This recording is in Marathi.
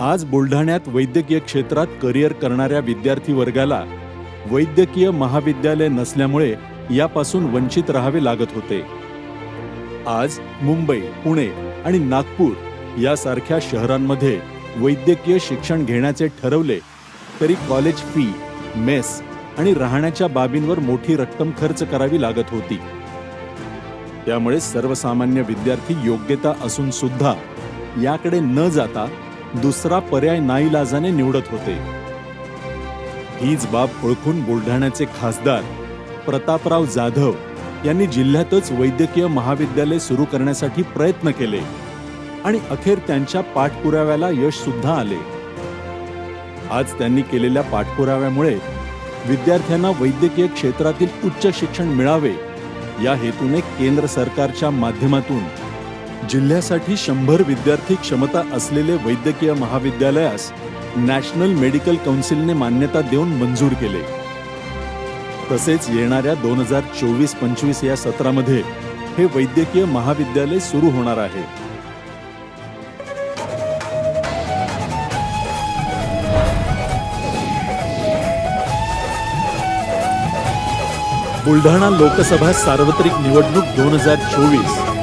आज बुलढाण्यात वैद्यकीय क्षेत्रात करिअर करणाऱ्या विद्यार्थी वर्गाला वैद्यकीय महाविद्यालय नसल्यामुळे यापासून वंचित राहावे लागत होते. आज मुंबई पुणे आणि नागपूर यासारख्या शहरांमध्ये वैद्यकीय शिक्षण घेण्याचे ठरवले तरी कॉलेज फी मेस आणि राहण्याच्या बाबींवर मोठी रक्कम खर्च करावी लागत होती. त्यामुळे सर्वसामान्य विद्यार्थी योग्यता असून सुद्धा याकडे न जाता दुसरा पर्याय नाईलाजाने निवडत होते. हीच बाब ओळखून बुलढाण्याचे खासदार प्रतापराव जाधव यांनी जिल्ह्यातच वैद्यकीय महाविद्यालय सुरू करण्यासाठी प्रयत्न केले आणि अखेर त्यांच्या पाठपुराव्याला यश सुद्धा आले. आज त्यांनी केलेल्या पाठपुराव्यामुळे विद्यार्थ्यांना वैद्यकीय क्षेत्रातील उच्च शिक्षण मिळावे या हेतूने केंद्र सरकारच्या माध्यमातून जिल्ह्यासाठी शंभर विद्यार्थी क्षमता असलेले वैद्यकीय महाविद्यालयास नॅशनल मेडिकल कौन्सिलने मान्यता देऊन मंजूर केले. तसेच येणाऱ्या दोन हजार चोवीस पंचवीस या सत्रामध्ये हे वैद्यकीय महाविद्यालय सुरू होणार आहे. बुलढाणा लोकसभा सार्वत्रिक निवडणूक दोन हजार चोवीस